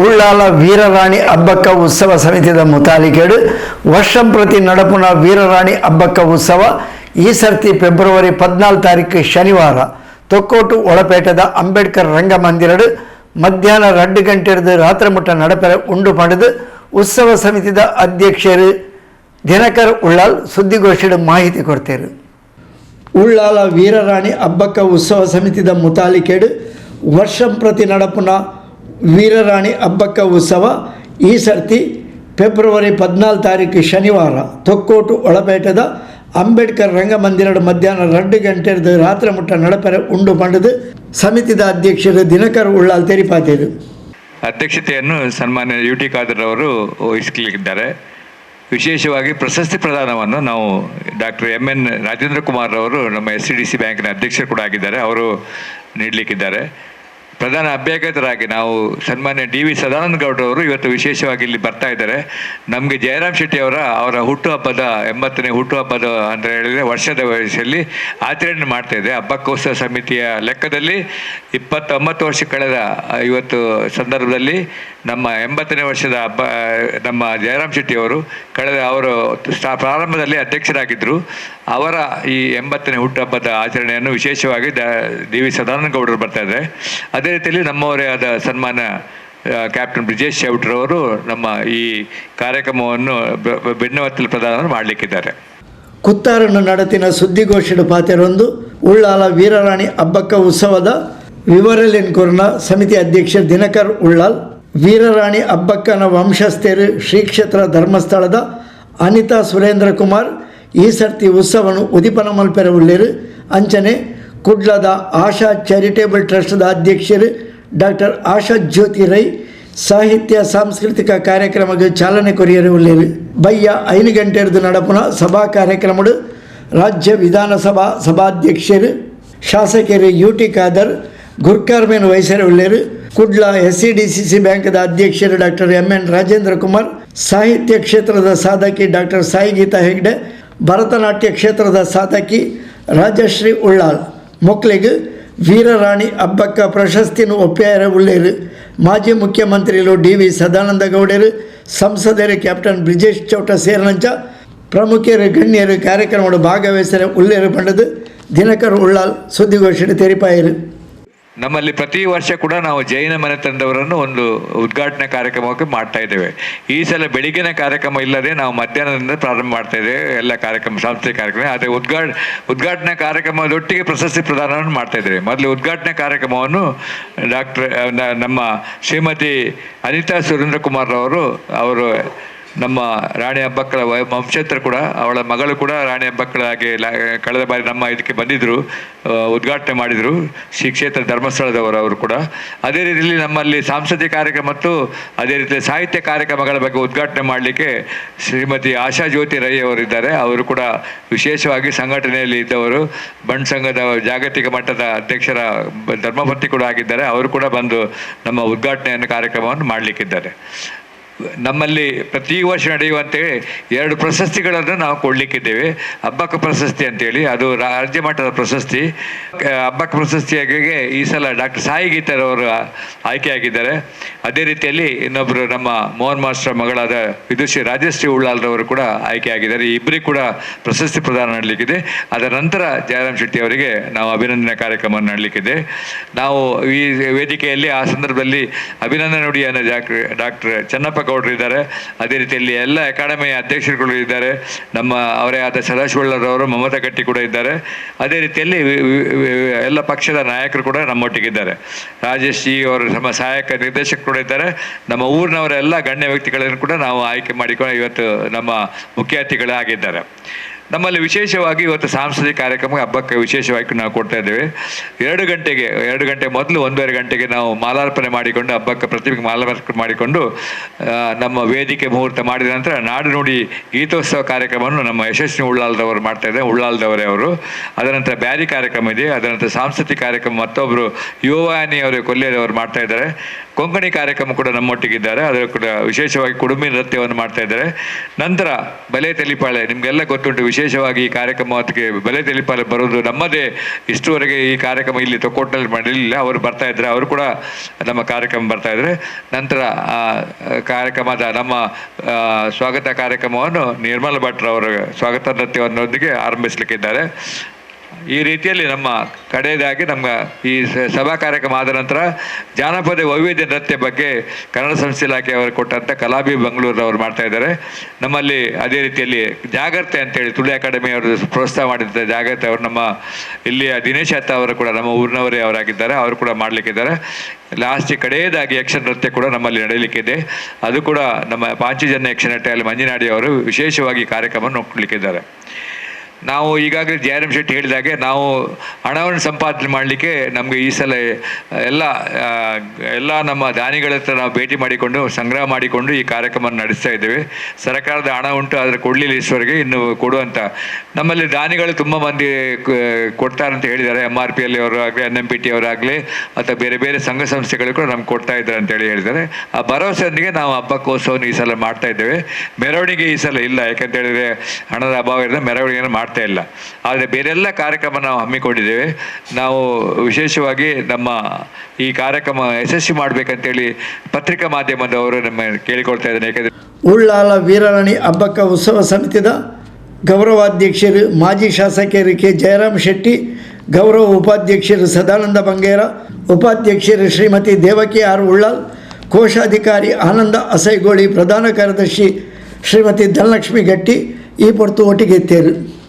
ಉಳ್ಳಾಲ ವೀರರಾಣಿ ಹಬ್ಬಕ್ಕ ಉತ್ಸವ ಸಮಿತಿದ ಮುತಾಲಿಕೆಡು ವರ್ಷಂ ಪ್ರತಿ ನಡಪುನ ವೀರರಾಣಿ ಹಬ್ಬಕ್ಕ ಉತ್ಸವ ಈ ಸರ್ತಿ ಫೆಬ್ರವರಿ ಪದ್ನಾಲ್ಕು ತಾರೀಕು ಶನಿವಾರ ತೊಕ್ಕೋಟು ಒಳಪೇಟದ ಅಂಬೇಡ್ಕರ್ ರಂಗಮಂದಿರಡು ಮಧ್ಯಾಹ್ನ ரெண்டு ಗಂಟೆರ್ದು ರಾತ್ರಿ ಮುಟ್ಟ ನಡಪೆರ ಉಂಡು ಪಡೆದು ಉತ್ಸವ ಸಮಿತಿದ ಅಧ್ಯಕ್ಷರು ದಿನಕರ್ ಉಳ್ಳಾಲ್ ಸುದ್ದಿಗೋಷ್ಠಿಡು ಮಾಹಿತಿ ಕೊಡ್ತೇರು ಉಳ್ಳಾಲ ವೀರರಾಣಿ ಹಬ್ಬಕ್ಕ ಉತ್ಸವ ಸಮಿತಿದ ಮುತಾಲಿಕೆಡು ವರ್ಷಂ ಪ್ರತಿ ನಡಪುನ ವೀರರಾಣಿ ಹಬ್ಬಕ್ಕ ಉತ್ಸವ ಈ ಸರ್ತಿ ಫೆಬ್ರವರಿ ಪದ್ನಾಲ್ಕು ತಾರೀಕು ಶನಿವಾರ ತೊಕ್ಕೋಟು ಒಳಪೇಟದ ಅಂಬೇಡ್ಕರ್ ರಂಗಮಂದಿರದ ಮಧ್ಯಾಹ್ನ ಎರಡು ಗಂಟೆ ರಾತ್ರಿ ಮುಟ್ಟ ನಡಪೆರ ಉಂಡು ಪಡೆದು ಸಮಿತಿದ ಅಧ್ಯಕ್ಷರು ದಿನಕರ್ ಉಳ್ಳಾಲ್ ತೆರಿಪಾತಿದ್ರು ಅಧ್ಯಕ್ಷತೆಯನ್ನು ಸನ್ಮಾನ್ಯ ಯು ಟಿ ಖಾದರ್ ಅವರು ವಹಿಸಲಿದ್ದಾರೆ ವಿಶೇಷವಾಗಿ ಪ್ರಶಸ್ತಿ ಪ್ರದಾನವನ್ನು ನಾವು doctor M N Rajendra Kumar ಅವರು ನಮ್ಮ ಎಸ್ ಸಿ ಡಿ ಸಿ ಬ್ಯಾಂಕಿನ ಅಧ್ಯಕ್ಷರು ಕೂಡ ಆಗಿದ್ದಾರೆ. ಅವರು ನೀಡಲಿಕ್ಕಿದ್ದಾರೆ. ಪ್ರಧಾನ ಅಭ್ಯಾಗತರಾಗಿ ನಾವು ಸನ್ಮಾನ್ಯ ಡಿ ವಿ ಸದಾನಂದ ಗೌಡ ಅವರು ಇವತ್ತು ವಿಶೇಷವಾಗಿ ಇಲ್ಲಿ ಬರ್ತಾ ಇದ್ದಾರೆ. ನಮಗೆ ಜಯರಾಮ್ ಶೆಟ್ಟಿ ಅವರ ಹುಟ್ಟುಹಬ್ಬದ ಎಂಬತ್ತನೇ ಹುಟ್ಟುಹಬ್ಬದ ಅಂತ ಹೇಳಿದರೆ ವರ್ಷದ ವಯಸ್ಸಲ್ಲಿ ಆಚರಣೆ ಮಾಡ್ತಾ ಇದೆ. ಹಬ್ಬಕ್ಕೋತ್ಸವ ಸಮಿತಿಯ ಲೆಕ್ಕದಲ್ಲಿ ಇಪ್ಪತ್ತೊಂಬತ್ತು ವರ್ಷ ಕಳೆದ ಇವತ್ತು ಸಂದರ್ಭದಲ್ಲಿ ನಮ್ಮ ಎಂಬತ್ತನೇ ವರ್ಷದ ಹಬ್ಬ, ನಮ್ಮ ಜಯರಾಮ್ ಶೆಟ್ಟಿ ಅವರು ಕಳೆದ ಅವರು ಸ್ಟಾ, ಪ್ರಾರಂಭದಲ್ಲಿ ಅಧ್ಯಕ್ಷರಾಗಿದ್ದರು ಅವರ ಈ ಎಂಬತ್ತನೇ ಹುಟ್ಟುಹಬ್ಬದ ಆಚರಣೆಯನ್ನು ವಿಶೇಷವಾಗಿ ದ, ಡಿ ವಿ ಸದಾನಂದ ಗೌಡರು ಬರ್ತಾ ಇದ್ದಾರೆ. ಅದೇ ರೀತಿಯಲ್ಲಿ ನಮ್ಮವರೇ ಆದ ಸನ್ಮಾನ ಕ್ಯಾಪ್ಟನ್ ಬ್ರಿಜೇಶ್ ಶೆವಟ್ರವರು ನಮ್ಮ ಈ ಕಾರ್ಯಕ್ರಮವನ್ನು ಭಿನ್ನವತ್ತಲ್ಲಿ ಪ್ರದಾನ ಮಾಡಲಿಕ್ಕಿದ್ದಾರೆ. ಕುತ್ತಾರನ್ನು ನಡತಿನ ಸುದ್ದಿಗೋಷ್ಠಿಯ ಪಾತ್ರರೊಂದು ಉಳ್ಳಾಲ ವೀರರಾಣಿ ಹಬ್ಬಕ್ಕ ಉತ್ಸವದ ವಿವರಲೆನ್ಕುರ್ನ ಸಮಿತಿ ಅಧ್ಯಕ್ಷ ದಿನಕರ್ ಉಳ್ಳಾಲ್, ವೀರರಾಣಿ ಹಬ್ಬಕ್ಕನ ವಂಶಸ್ಥರು ಶ್ರೀಕ್ಷೇತ್ರ ಧರ್ಮಸ್ಥಳದ ಅನಿತಾ ಸುರೇಂದ್ರ ಕುಮಾರ್, ಈ ಸರ್ತಿ ಉತ್ಸವನು ಉದಿಪನ ಮಲ್ಪೆರ ಉಳ್ಳೇರು ಅಂಚನೆ ಕುಡ್ಲದ ಆಶಾ ಚಾರಿಟೇಬಲ್ ಟ್ರಸ್ಟ್ದ ಅಧ್ಯಕ್ಷರು ಡಾಕ್ಟರ್ ಆಶಾ ಜ್ಯೋತಿ ರೈ, ಸಾಹಿತ್ಯ ಸಾಂಸ್ಕೃತಿಕ ಕಾರ್ಯಕ್ರಮಕ್ಕೆ ಚಾಲನೆ ಕೊರಿಯರು ಬಯ್ಯ ಐದು ಗಂಟೆರ್ದು ನಡಪುನ ಸಭಾ ಕಾರ್ಯಕ್ರಮಡು ರಾಜ್ಯ ವಿಧಾನಸಭಾ ಸಭಾಧ್ಯಕ್ಷರು, ಶಾಸಕರು ಯು ಟಿ ಖಾದರ್ ಗುರ್ಕಾರ್ಮೇನ್ ವಯಸ್ಸರ ಉಳ್ಳೇರು Kudla S C D C C ಬ್ಯಾಂಕ್ದ ಅಧ್ಯಕ್ಷರು doctor M N Rajendra Kumar, ಸಾಹಿತ್ಯ ಕ್ಷೇತ್ರದ ಸಾಧಕಿ ಡಾಕ್ಟರ್ ಸಾಯಿ ಗೀತಾ ಹೆಗ್ಡೆ, ಭರತನಾಟ್ಯ ಕ್ಷೇತ್ರದ ಸಾಧಕಿ ರಾಜಶ್ರೀ ಉಳ್ಳಾಲ್ ಮೊಕ್ಲಿಗೆ ವೀರರಾಣಿ ಹಬ್ಬಕ್ಕ ಪ್ರಶಸ್ತಿನ ಒಪ್ಪ್ಯಾರ ಉಳ್ಳೇರು ಮಾಜಿ ಮುಖ್ಯಮಂತ್ರಿಗಳು ಡಿ ವಿ ಸದಾನಂದ ಗೌಡರು ಸಂಸದರು ಕ್ಯಾಪ್ಟನ್ ಬ್ರಿಜೇಶ್ ಚೌಟ ಸೇರಿನಂಚ ಪ್ರಮುಖರು ಗಣ್ಯರು ಕಾರ್ಯಕ್ರಮದ ಭಾಗವಹಿಸಲು ಉಳ್ಳೇರು ಪಂಡದು ದಿನಕರ್ ಉಳ್ಳಾಲ್ ಸುದ್ದಿಗೋಷ್ಠಿ ತೆರಿಪಾಯರು ನಮ್ಮಲ್ಲಿ ಪ್ರತಿ ವರ್ಷ ಕೂಡ ನಾವು ಜೈನ ಮನೆ ತಂದವರನ್ನು ಒಂದು ಉದ್ಘಾಟನೆ ಕಾರ್ಯಕ್ರಮಕ್ಕೆ ಮಾಡ್ತಾ ಇದ್ದೇವೆ. ಈ ಸಲ ಬೆಳಿಗ್ಗಿನ ಕಾರ್ಯಕ್ರಮ ಇಲ್ಲದೆ ನಾವು ಮಧ್ಯಾಹ್ನದಿಂದ ಪ್ರಾರಂಭ ಮಾಡ್ತಾ ಇದ್ದೇವೆ. ಎಲ್ಲ ಕಾರ್ಯಕ್ರಮ, ಸಾಂಸ್ಕೃತಿಕ ಕಾರ್ಯಕ್ರಮ. ಅದೇ ಉದ್ಘಾಟ, ಉದ್ಘಾಟನಾ ಕಾರ್ಯಕ್ರಮದೊಟ್ಟಿಗೆ ಪ್ರಶಸ್ತಿ ಪ್ರದಾನವನ್ನು ಮಾಡ್ತಾ ಇದ್ದೇವೆ. ಮೊದಲು ಉದ್ಘಾಟನಾ ಕಾರ್ಯಕ್ರಮವನ್ನು ಡಾಕ್ಟರ್ ನಮ್ಮ ಶ್ರೀಮತಿ ಅನಿತಾ ಸುರೇಂದ್ರ ಕುಮಾರ್ ಅವರು ಅವರು ನಮ್ಮ ರಾಣಿ ಹಬ್ಬಕ್ಕಳ ವಂಶೇತ್ರ ಕೂಡ, ಅವಳ ಮಗಳು ಕೂಡ ರಾಣಿ ಹಬ್ಬಕ್ಕಳ ಹಾಗೆ ಕಳೆದ ಬಾರಿ ನಮ್ಮ ಇದಕ್ಕೆ ಬಂದಿದ್ದರು ಉದ್ಘಾಟನೆ ಮಾಡಿದರು, ಶ್ರೀ ಕ್ಷೇತ್ರ ಧರ್ಮಸ್ಥಳದವರು ಅವರು ಕೂಡ. ಅದೇ ರೀತಿಯಲ್ಲಿ ನಮ್ಮಲ್ಲಿ ಸಾಂಸ್ಕೃತಿಕ ಕಾರ್ಯಕ್ರಮ ಮತ್ತು ಅದೇ ರೀತಿ ಸಾಹಿತ್ಯ ಕಾರ್ಯಕ್ರಮಗಳ ಬಗ್ಗೆ ಉದ್ಘಾಟನೆ ಮಾಡಲಿಕ್ಕೆ ಶ್ರೀಮತಿ ಆಶಾ ಜ್ಯೋತಿ ರೈ ಅವರಿದ್ದಾರೆ ಅವರು ಕೂಡ ವಿಶೇಷವಾಗಿ ಸಂಘಟನೆಯಲ್ಲಿ ಇದ್ದವರು. ಬಣ್ ಸಂಘದ ಜಾಗತಿಕ ಮಟ್ಟದ ಅಧ್ಯಕ್ಷರ ಧರ್ಮಪತ್ನಿ ಕೂಡ ಆಗಿದ್ದಾರೆ. ಅವರು ಕೂಡ ಬಂದು ನಮ್ಮ ಉದ್ಘಾಟನೆಯನ್ನು ಕಾರ್ಯಕ್ರಮವನ್ನು ಮಾಡಲಿಕ್ಕಿದ್ದಾರೆ. ನಮ್ಮಲ್ಲಿ ಪ್ರತಿ ವರ್ಷ ನಡೆಯುವಂತೆ ಎರಡು ಪ್ರಶಸ್ತಿಗಳನ್ನು ನಾವು ಕೊಡಲಿಕ್ಕಿದ್ದೇವೆ. ಹಬ್ಬಕ್ಕ ಪ್ರಶಸ್ತಿ ಅಂತೇಳಿ, ಅದು ರಾಜ್ಯ ಮಟ್ಟದ ಪ್ರಶಸ್ತಿ. ಹಬ್ಬಕ ಹಬ್ಬಕ್ಕ ಪ್ರಶಸ್ತಿಯಾಗಿ ಈ ಸಲ ಡಾಕ್ಟರ್ ಸಾಯಿ ಗೀತರ್ ಅವರು ಆಯ್ಕೆಯಾಗಿದ್ದಾರೆ. ಅದೇ ರೀತಿಯಲ್ಲಿ ಇನ್ನೊಬ್ಬರು ನಮ್ಮ ಮೋಹನ್ ಮಾಸ್ಟರ್ ಮಗಳಾದ ವಿದುಷಿ ರಾಜಶ್ರೀ ಉಳ್ಳಾಲ್ರವರು ಕೂಡ ಆಯ್ಕೆಯಾಗಿದ್ದಾರೆ. ಇಬ್ಬರಿಗೆ ಕೂಡ ಪ್ರಶಸ್ತಿ ಪ್ರದಾನ ನಡಲಿಕ್ಕಿದೆ. ಅದರ ನಂತರ ಜಯರಾಮ್ ಶೆಟ್ಟಿ ಅವರಿಗೆ ನಾವು ಅಭಿನಂದನೆ ಕಾರ್ಯಕ್ರಮ ನಡಲಿಕ್ಕಿದೆ. ನಾವು ಈ ವೇದಿಕೆಯಲ್ಲಿ ಆ ಸಂದರ್ಭದಲ್ಲಿ ಅಭಿನಂದನೆ ನುಡಿಯನ್ನು ಡಾಕ್ಟರ್ ಡಾಕ್ಟರ್ ಚನ್ನಪ್ಪ ಗೌಡರು ಇದ್ದಾರೆ. ಅದೇ ರೀತಿಯಲ್ಲಿ ಎಲ್ಲ ಅಕಾಡೆಮಿಯ ಅಧ್ಯಕ್ಷರುಗಳು ಇದ್ದಾರೆ. ನಮ್ಮ ಅವರೇ ಆದ ಸದಾಶಿವಳ್ಳರವರು, ಮಮತಾ ಗಟ್ಟಿ ಕೂಡ ಇದ್ದಾರೆ. ಅದೇ ರೀತಿಯಲ್ಲಿ ಎಲ್ಲ ಪಕ್ಷದ ನಾಯಕರು ಕೂಡ ನಮ್ಮೊಟ್ಟಿಗಿದ್ದಾರೆ. ರಾಜೇಶ್ ಜಿ ಅವರು ನಮ್ಮ ಸಹಾಯಕ ನಿರ್ದೇಶಕರು ಕೂಡ ಇದ್ದಾರೆ. ನಮ್ಮ ಊರಿನವರೆಲ್ಲ ಗಣ್ಯ ವ್ಯಕ್ತಿಗಳನ್ನು ಕೂಡ ನಾವು ಆಯ್ಕೆ ಮಾಡಿಕೊಂಡು ಇವತ್ತು ನಮ್ಮ ಮುಖ್ಯ ಅತಿಥಿಗಳಾಗಿದ್ದಾರೆ ನಮ್ಮಲ್ಲಿ ವಿಶೇಷವಾಗಿ ಇವತ್ತು ಸಾಂಸ್ಕೃತಿಕ ಕಾರ್ಯಕ್ರಮ, ಹಬ್ಬಕ್ಕೆ ವಿಶೇಷವಾಗಿ ನಾವು ಕೊಡ್ತಾ ಇದ್ದೇವೆ. ಎರಡು ಗಂಟೆಗೆ, ಎರಡು ಗಂಟೆ ಮೊದಲು ಒಂದೂವರೆ ಗಂಟೆಗೆ ನಾವು ಮಾಲಾರ್ಪಣೆ ಮಾಡಿಕೊಂಡು, ಹಬ್ಬಕ್ಕೆ ಪ್ರತಿಮೆಗೆ ಮಾಲಾರ್ಪಣೆ ಮಾಡಿಕೊಂಡು ನಮ್ಮ ವೇದಿಕೆ ಮುಹೂರ್ತ ಮಾಡಿದ ನಂತರ ನಾಡು ನುಡಿ ಗೀತೋತ್ಸವ ಕಾರ್ಯಕ್ರಮವನ್ನು ನಮ್ಮ ಯಶಸ್ವಿ ಉಳ್ಳಾಲ್ದವರು ಮಾಡ್ತಾ ಇದ್ದಾರೆ, ಉಳ್ಳಾಲ್ದವರೇ ಅವರು. ಅದರ ನಂತರ ಬ್ಯಾರಿ ಕಾರ್ಯಕ್ರಮ ಇದೆ, ಅದರ ನಂತರ ಸಾಂಸ್ಕೃತಿಕ ಕಾರ್ಯಕ್ರಮ ಮತ್ತೊಬ್ಬರು ಯುವಾನಿ ಅವರು ಕೊಲ್ಲಿಯದವರು ಮಾಡ್ತಾ ಇದ್ದಾರೆ. ಕೊಂಕಣಿ ಕಾರ್ಯಕ್ರಮ ಕೂಡ ನಮ್ಮೊಟ್ಟಿಗಿದ್ದಾರೆ. ಅದರ ಕೂಡ ವಿಶೇಷವಾಗಿ ಕುಡುಂಬಿ ನೃತ್ಯವನ್ನು ಮಾಡ್ತಾ ಇದ್ದಾರೆ. ನಂತರ ಬಲೆ ತೆಲಿಪಾಳೆ, ನಿಮಗೆಲ್ಲ ಗೊತ್ತುಂಟು ವಿಶೇಷವಾಗಿ ಈ ಕಾರ್ಯಕ್ರಮ ಅದಕ್ಕೆ ಬಲೆ ತೆಲಿಪಾಳೆ ಬರೋದು ನಮ್ಮದೇ. ಇಷ್ಟುವರೆಗೆ ಈ ಕಾರ್ಯಕ್ರಮ ಇಲ್ಲಿ ತೊಕ್ಕೋಟ್ನಲ್ಲಿ ಮಾಡಲಿಲ್ಲ ಅವರು ಬರ್ತಾ ಇದ್ದಾರೆ ಅವರು ಕೂಡ ನಮ್ಮ ಕಾರ್ಯಕ್ರಮ ಬರ್ತಾ ಇದ್ದಾರೆ ನಂತರ ಕಾರ್ಯಕ್ರಮದ ನಮ್ಮ ಸ್ವಾಗತ ಕಾರ್ಯಕ್ರಮವನ್ನು ನಿರ್ಮಲ ಭಟ್ರವರ ಸ್ವಾಗತ ನೃತ್ಯವನ್ನೊಂದಿಗೆ ಆರಂಭಿಸಲಿಕ್ಕಿದ್ದಾರೆ. ಈ ರೀತಿಯಲ್ಲಿ ನಮ್ಮ ಕಡೆಯದಾಗಿ ನಮ್ಮ ಈ ಸಭಾ ಕಾರ್ಯಕ್ರಮ ಆದ ನಂತರ ಜಾನಪದ ವೈವಿಧ್ಯ ನೃತ್ಯ ಬಗ್ಗೆ ಕನ್ನಡ ಸಂಸ್ಥೆ ಇಲಾಖೆಯವರು ಕೊಟ್ಟಂಥ ಕಲಾಬಿ ಬೆಂಗಳೂರಿನವರು ಮಾಡ್ತಾ ಇದ್ದಾರೆ. ನಮ್ಮಲ್ಲಿ ಅದೇ ರೀತಿಯಲ್ಲಿ ಜಾಗ್ರತೆ ಅಂತೇಳಿ ತುಳು ಅಕಾಡೆಮಿ ಅವರು ಪ್ರೋತ್ಸಾಹ ಮಾಡಿದಂಥ ಜಾಗ್ರತೆ ಅವರು ನಮ್ಮ ಇಲ್ಲಿಯ ದಿನೇಶ್ ಅತ್ತ ಅವರು ಕೂಡ ನಮ್ಮ ಊರಿನವರೇ ಅವರಾಗಿದ್ದಾರೆ. ಅವರು ಕೂಡ ಮಾಡಲಿಕ್ಕಿದ್ದಾರೆ. ಲಾಸ್ಟ್ ಕಡೆಯದಾಗಿ ಯಕ್ಷ ನೃತ್ಯ ಕೂಡ ನಮ್ಮಲ್ಲಿ ನಡೆಯಲಿಕ್ಕಿದೆ. ಅದು ಕೂಡ ನಮ್ಮ ಪಾಂಚಜನ್ಯ ಯಕ್ಷನಟೆಯಲ್ಲಿ ಮಂಜಿನಾಡಿ ಅವರು ವಿಶೇಷವಾಗಿ ಕಾರ್ಯಕ್ರಮ ನೋಡ್ಲಿಕ್ಕಿದ್ದಾರೆ ನಾವು ಈಗಾಗಲೇ ಜೆ ಆರ್ ಎಂ ಶೆಟ್ಟಿ ಹೇಳಿದಾಗೆ ನಾವು ಹಣವನ್ನು ಸಂಪಾದನೆ ಮಾಡಲಿಕ್ಕೆ ನಮಗೆ ಈ ಸಲ, ಎಲ್ಲ ಎಲ್ಲ ನಮ್ಮ ದಾನಿಗಳ ಹತ್ರ ನಾವು ಭೇಟಿ ಮಾಡಿಕೊಂಡು ಸಂಗ್ರಹ ಮಾಡಿಕೊಂಡು ಈ ಕಾರ್ಯಕ್ರಮ ನಡೆಸ್ತಾ ಇದ್ದೇವೆ. ಸರ್ಕಾರದ ಹಣ ಉಂಟು, ಆದರೆ ಕೊಡಲಿಲ್ಲ ಈಶ್ವರಿಗೆ, ಇನ್ನು ಕೊಡುವಂಥ ನಮ್ಮಲ್ಲಿ ದಾನಿಗಳು ತುಂಬ ಮಂದಿ ಕೊಡ್ತಾರೆ ಅಂತ ಹೇಳಿದ್ದಾರೆ. ಎಂ ಆರ್ ಪಿ ಎಲ್ ಅವರು ಆಗಲಿ ಎನ್ ಎಂ ಪಿ ಟಿ ಅವರಾಗಲಿ, ಅಥವಾ ಬೇರೆ ಬೇರೆ ಸಂಘ ಸಂಸ್ಥೆಗಳು ಕೂಡ ನಮ್ಗೆ ಕೊಡ್ತಾ ಇದ್ದಾರೆ ಅಂತೇಳಿ ಹೇಳಿದ್ದಾರೆ. ಆ ಭರವಸೆಯೊಂದಿಗೆ ನಾವು ಹಬ್ಬಕ್ಕೋತ್ಸವವನ್ನು ಈ ಸಲ ಮಾಡ್ತಾ ಇದ್ದೇವೆ. ಮೆರವಣಿಗೆ ಈ ಸಲ ಇಲ್ಲ, ಯಾಕಂತ ಹೇಳಿದ್ರೆ ಹಣದ ಅಭಾವ ಇರೋದ್ರೆ ಮೆರವಣಿಗೆಯನ್ನು ಮಾಡ್ತಾ ಇಲ್ಲ. ಆದರೆ ಬೇರೆಲ್ಲ ಕಾರ್ಯಕ್ರಮ ನಾವು ಹಮ್ಮಿಕೊಂಡಿದ್ದೇವೆ. ನಾವು ವಿಶೇಷವಾಗಿ ನಮ್ಮ ಈ ಕಾರ್ಯಕ್ರಮ ಯಶಸ್ವಿ ಮಾಡಬೇಕಂತೇಳಿ ಪತ್ರಿಕಾ ಮಾಧ್ಯಮದವರು ನಮ್ಮ ಕೇಳಿಕೊಳ್ತಾ ಇದ್ದಾರೆ. ಯಾಕಂದರೆ ಉಳ್ಳಾಲ ವೀರರಾಣಿ ಹಬ್ಬಕ್ಕ ಉತ್ಸವ ಸಮಿತಿದ ಗೌರವಾಧ್ಯಕ್ಷರು ಮಾಜಿ ಶಾಸಕಿಯರು ಕೆ. ಜಯರಾಮ್ ಶೆಟ್ಟಿ, ಗೌರವ ಉಪಾಧ್ಯಕ್ಷರು ಸದಾನಂದ ಬಂಗೇರ, ಉಪಾಧ್ಯಕ್ಷರು ಶ್ರೀಮತಿ ದೇವಕಿ ಆರ್ ಉಳ್ಳಾಲ್, ಕೋಶಾಧಿಕಾರಿ ಆನಂದ ಅಸೈಗೋಳಿ, ಪ್ರಧಾನ ಕಾರ್ಯದರ್ಶಿ ಶ್ರೀಮತಿ ಧನಲಕ್ಷ್ಮಿ ಗಟ್ಟಿ ಈ ಪೊರ್ತು ಒಟ್ಟಿಗೆ ಎತ್ತೇರು